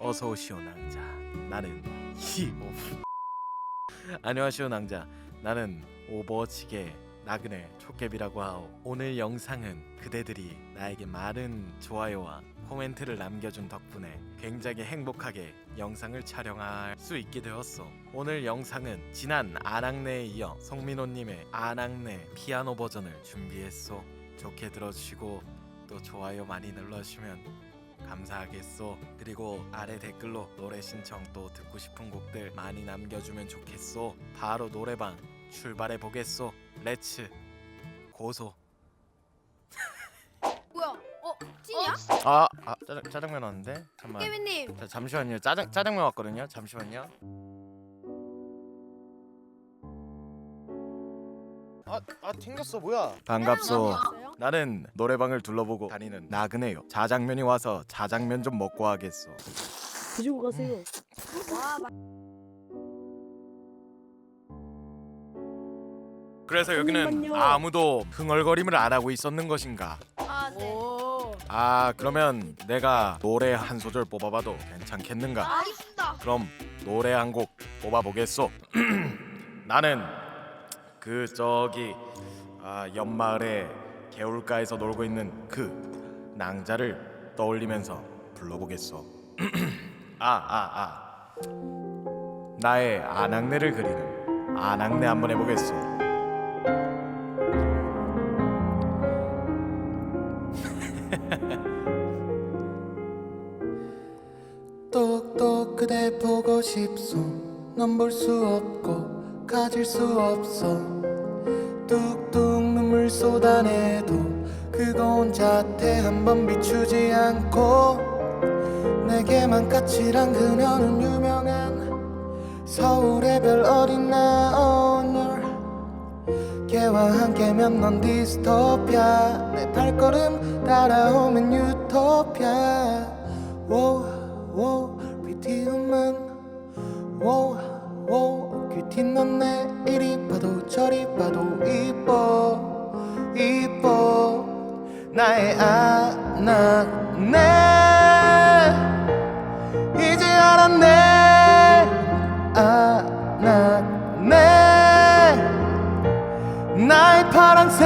어서 오시오 낭자. 나는 히 안녕하시오 낭자. 나는 오버워치계 나그네 촉개비라고 하오. 오늘 영상은 그대들이 나에게 많은 좋아요와 코멘트를 남겨준 덕분에 굉장히 행복하게 영상을 촬영할 수 있게 되었어. 오늘 영상은 지난 아낙네에 이어 성민호님의 아낙네 피아노 버전을 준비했어. 좋게 들어주시고 또 좋아요 많이 눌러주시면 감사하겠소. 그리고 아래 댓글로 노래 신청 또 듣고 싶은 곡들 많이 남겨주면 좋겠소. 바로 노래방 출발해 보겠소. 렛츠 고소. 뭐야? 어? 찐이야? 아, 아 짜장, 짜장면 왔는데 잠만. 깨비님 자, 잠시만요. 짜장 짜장면 왔거든요. 잠시만요. 아, 아 튕겼어 뭐야? 반갑소. 나는 노래방을 둘러보고 다니는 나그네요. 자장면이 와서 자장면 좀 먹고 하겠소. 드시고 가세요. 와 마... 그래서 여기는 잠깐만요. 아무도 흥얼거림을 안 하고 있었는 것인가? 아 네. 오. 아 그러면 내가 노래 한 소절 뽑아봐도 괜찮겠는가? 알겠습니다. 그럼 노래 한 곡 뽑아보겠소. 나는 그 저기 아, 옆마을의 개울가에서 놀고 있는 그 낭자를 떠올리면서 불러보겠소. 아 아, 아. 나의 아낙네를 그리는 아낙네 한번 해보겠소. 똑똑 그대 보고 싶소 넌 볼 수 없고 가질 수 없어 뚝뚝 눈물 쏟아내도 그거 혼자 태 한 번 비추지 않고 내게만 까칠한 그녀는 유명한 서울의 별 어린 나 오늘 걔와 함께면 넌 디스토피아. 내 발걸음 따라오면 유토피아. 워워 pretty woman 워워 큐티 넌내 이리 봐도 저리 봐도 이뻐 이뻐. 나의 아낙네. 이제 알았네. 아낙네. 나의 파랑새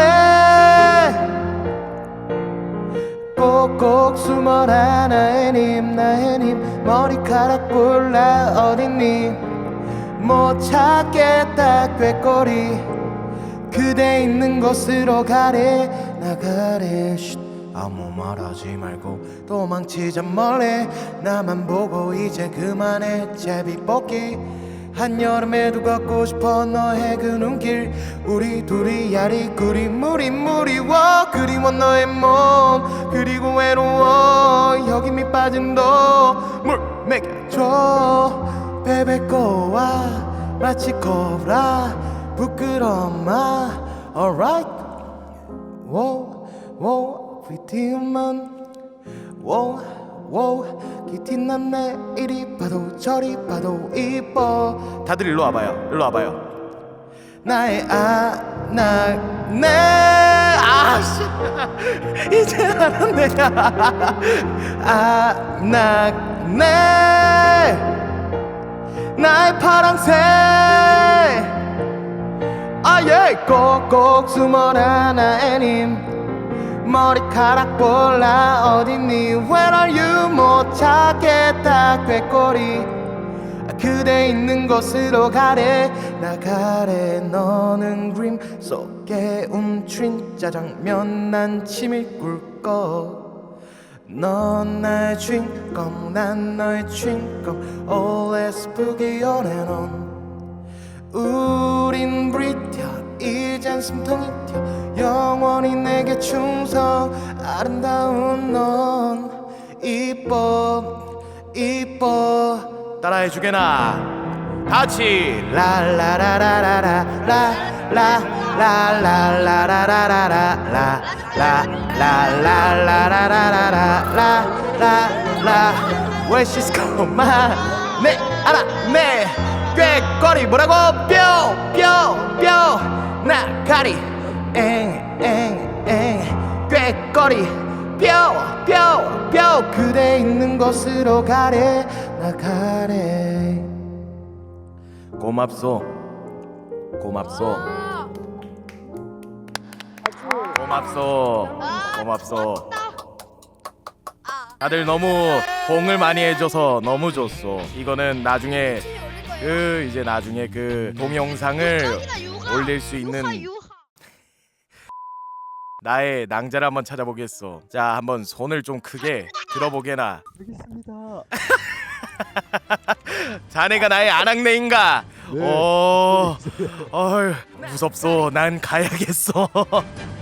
꼭꼭 숨어라 나의 님 나의 님 머리카락 골라 어딨니 못 찾겠다 꾀꼬리. 그대 있는 곳으로 가래 나가래. 쉿 아무 말하지 말고 도망치자 멀리 나만 보고 이제 그만해. 제비 뽑기. 한여름에도 걷고 싶어 너의 그 눈길. 우리 둘이 야리꾸리 무리 무리워. 그리워 너의 몸. 그리고 외로워. 여기 밑 빠진 너물 먹여줘 베베꼬와 마치 코브라 부끄러마 alright. 워, 워, pretty woman 워, 워, 기티 난 내 이리 봐도 저리 봐도 이뻐. 다들 일로 와봐요. 일로 와봐요. 나의 아낙네. 아씨. 이제 알았네. 아낙네 나의 파랑새. 아예 꼭꼭 숨어라 나의 님. 머리카락 볼라 어딨니? Where are you? 못 찾겠다 꾀꼬리. 그대 있는 곳으로 가래. 나가래 너는 그림 속에 움츠린 짜장면 난 치밀 꿀꺽 넌 나의 주인공 난 너의 주인공 let's boogie on and on 우린 브리티어 이젠 숨통이 튀어 영원히 내게 충성 아름다운 넌. 이뻐 이뻐. 따라해 주게나. 같이 라라라라라라 라라라라라라라라라라라라라라 Where she's going 네 알아 네 꾀거리 뭐라고 뿅뿅뿅 나가리 엥엥엥 꾀거리 뼈뼈뼈 그대 있는 곳으로 가래 나 가래 고맙소. 고맙소. 고맙소. 고맙소. 다들 너무 봉을 많이 해줘서 너무 좋소. 이거는 나중에. 그 이제 나중에 그 동영상을 올릴 수 있는 나의 낭자를 한번 찾아보겠소. 자 한번 손을 좀 크게 들어보게나. 알겠습니다. 자네가 나의 아낙네인가 네. 오 어휴 무섭소 난 가야겠어